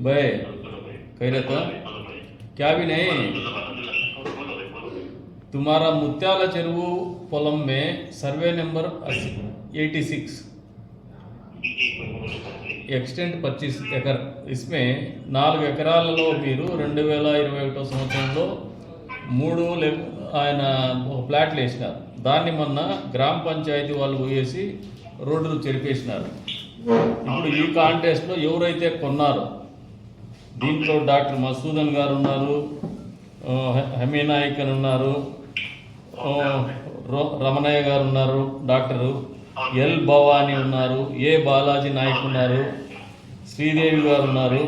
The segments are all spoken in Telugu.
भाई कह रहे तो क्या भी नहीं तुम्हारा मुत्याला చెరువు పొలం में survey number eighty six extent పచ్చీస్ acre ఇస్మే నాలుగు ఎకరాలలో మీరు రెండు వేల ఇరవై ఒకటో సంవత్సరంలో మూడు లే ఆయన ఒక ప్లాట్లు వేసినారు దాన్ని మొన్న గ్రామ పంచాయతీ వాళ్ళు పోయేసి రోడ్డు చెరిపేసినారు ఇప్పుడు ఈ కాంటెస్ట్లో ఎవరైతే కొన్నారో దీంట్లో డాక్టర్ మసూదన్ గారు ఉన్నారు ఆ, అని ఉన్నారు రమణయ్య గారు ఉన్నారు డాక్టరు. ఎల్ భవానీ ఉన్నారు ఏ బాలాజీ నాయక్ ఉన్నారు శ్రీదేవి గారు ఉన్నారు.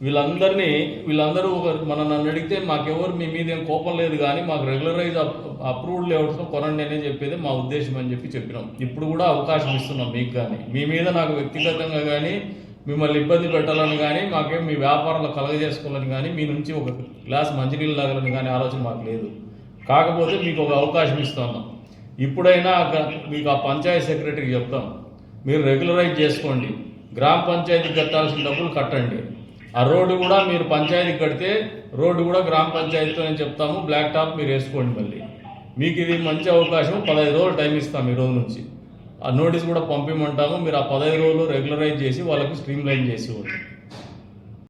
వీళ్ళందరినీ వీళ్ళందరూ ఒక మన నన్ను అడిగితే మాకెవరు మీ మీద ఏం కోపం లేదు కానీ మాకు రెగ్యులరైజ్ అప్రూవ్డ్ లేఅవుట్స్లో కొనండి అని చెప్పేది మా ఉద్దేశం అని చెప్పి చెప్పినాం. ఇప్పుడు కూడా అవకాశం ఇస్తున్నాం మీకు కానీ. మీ మీద నాకు వ్యక్తిగతంగా కానీ మిమ్మల్ని ఇబ్బంది పెట్టాలని కానీ మాకేం మీ వ్యాపారంలో కలగజేసుకోవాలని కానీ మీ నుంచి ఒక గ్లాస్ మంచినీళ్ళు తాగాలని కానీ ఆలోచన మాకు లేదు. కాకపోతే మీకు ఒక అవకాశం ఇస్తున్నాం ఇప్పుడైనా మీకు ఆ పంచాయతీ సెక్రటరీకి చెప్తాం. మీరు రెగ్యులరైజ్ చేసుకోండి. గ్రామ పంచాయతీ కట్టాల్సిన డబ్బులు కట్టండి. ఆ రోడ్డు కూడా మీరు పంచాయతీ కడితే రోడ్డు కూడా గ్రామ పంచాయతీతో నేను చెప్తాము. బ్లాక్ టాప్ మీరు వేసుకోండి మళ్ళీ. మీకు ఇది మంచి అవకాశం. పదహైదు రోజులు టైం ఇస్తాం ఈ రోజు నుంచి. ఆ నోటీస్ కూడా పంపిమంటాము. మీరు ఆ పదహైదు రోజులు రెగ్యులరైజ్ చేసి వాళ్ళకి స్ట్రీమ్ లైన్ చేసి ఇవ్వండి